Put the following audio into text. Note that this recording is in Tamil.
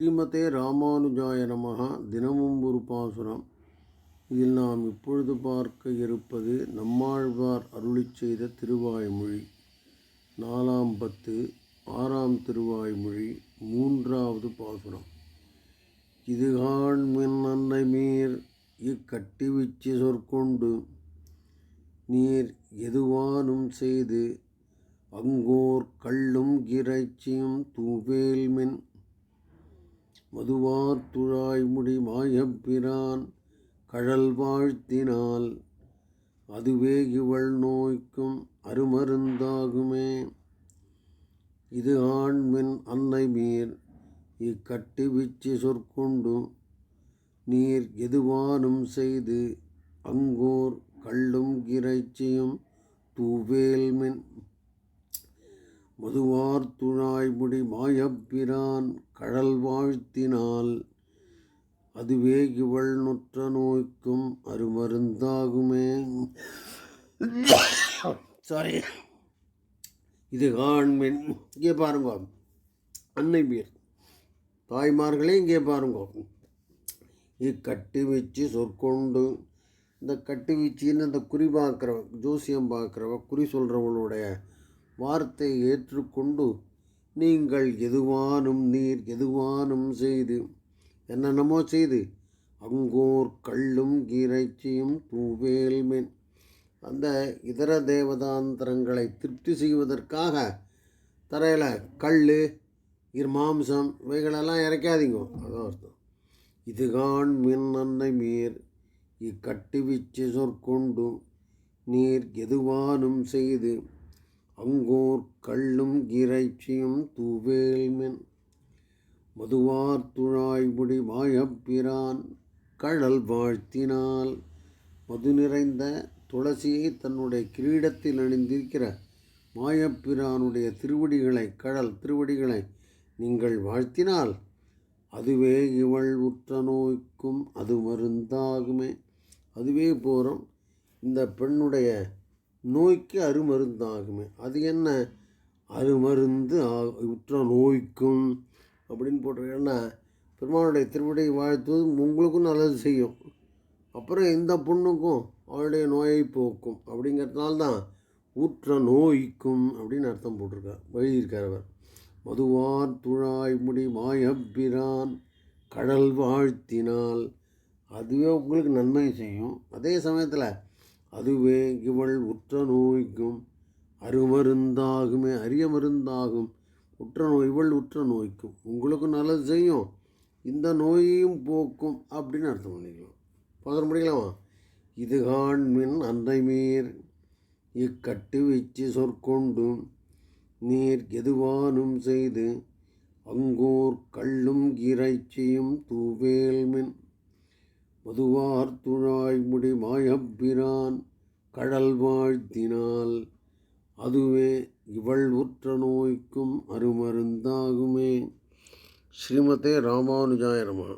ஸ்ரீமதே ராமானுஜாய நமகா தினமும் ஒரு பாசுரம். இதில் நாம் இப்பொழுது பார்க்க இருப்பது நம்மாழ்வார் அருளிச் செய்த திருவாய்மொழி. நாலாம் பத்து ஆறாம் திருவாய்மொழி மூன்றாவது பாசுரம். இதுகான் மின் அன்னை மீர் இக்கட்டி விச்சி சொற்கொண்டு நீர் எதுவானும் செய்து அங்கோர் கள்ளும் இறைச்சியும் தூவேல்மின் மதுவார்த்துழாய்முடி மாயப்பிரான் கழல் வாழ்த்தினால் அதுவே இவள் நோய்க்கும் அருமருந்தாகுமே. இது ஆண்மின் அன்னை மீர் இக்கட்டி விச்சி சொற்கொண்டு நீர் எதுவானும் செய்து அங்கோர் கள்ளும் இறைச்சியும் தூவேல்மின் மதுவார் துழாய்முடி மாயப்பிரான் கழல் வாழ்த்தினால் அதுவே இவள் நுற்ற நோய்க்கும் அருமருந்தாகுமே. சாரி இது காண்மின் இங்கே பாருங்க. அன்னை பேர் தாய்மார்களே இங்கே பாருங்க. இக்கட்டு வச்சு சொற்கொண்டு. இந்த கட்டு வீச்சின்னு அந்த குறி பார்க்குறவ ஜோசியம் பார்க்குறவ குறி சொல்கிறவளுடைய வார்த்தை ஏற்றுக்கொண்டு நீங்கள் எதுவானும் நீர் எதுவானும் செய்து என்னென்னமோ செய்து அங்கோர் கள்ளும் இறைச்சியும் தூவேல்மேன் அந்த இதர தேவதாந்திரங்களை திருப்தி செய்வதற்காக தரையில் கல் மாம்சம் இவைகளெல்லாம் இறைக்காதீங்க. அதான் அர்த்தம். இதுகான் மின் அன்னை மீர் இக்கட்டி விச்சு சொற்கொண்டு நீர் எதுவானும் செய்து அங்கோர் கள்ளும் இறைச்சியும் தூவேல்மென். மதுவார் துழாய்முடி மாயப்பிரான் கழல் வாழ்த்தினால் மது நிறைந்த துளசியை தன்னுடைய கிரீடத்தில் அணிந்திருக்கிற மாயப்பிரானுடைய திருவடிகளை கடல் திருவடிகளை நீங்கள் வாழ்த்தினால் அதுவே இவள் உற்ற நோய்க்கும் அது மருந்தாகுமே. அதுவே போகிறோம் இந்த பெண்ணுடைய நோய்க்கு அருமருந்தாகுமே. அது என்ன? அருமருந்து உற்ற நோய்க்கும் அப்படின்னு போட்டிருக்கேன்னா பெருமானுடைய திருவடி வாழ்த்துவது உங்களுக்கும் நல்லது செய்யும். அப்புறம் இந்த பொண்ணுக்கும் அவளுடைய நோயை போக்கும் அப்படிங்கிறதுனால தான் ஊற்ற நோய்க்கும் அப்படின்னு அர்த்தம் போட்டிருக்கார். எழுதியிருக்கார் அவர். மதுவார் துழாய் முடி மாயப்பிரான் கடல் வாழ்த்தினால் அதுவே உங்களுக்கு நன்மை செய்யும். அதே சமயத்தில் அதுவே இவள் உற்ற நோய்க்கும் அருமருந்தாகுமே அரிய மருந்தாகும் உற்ற நோய் இவள் உற்ற நோய்க்கும். உங்களுக்கும் நல்லது செய்யும். இந்த நோயையும் போக்கும் அப்படின்னு அர்த்தம் பண்ணிக்கலாம். பார்க்க முடிக்கலாமா இது காண்மின் அன்னை மீர். இக்கட்டு வச்சு சொற்கொண்டும் நீர் எதுவானும் செய்து அங்கோர் கள்ளும் இறைச்சியும் தூவேல்மின் மதுவார் துழாய் முடி மாயப்பிரான் கடல் வாழ்த்தினால் அதுவே இவள் உற்ற நோய்க்கும் அருமருந்தாகுமே. ஸ்ரீமதே ராமானுஜாயரமா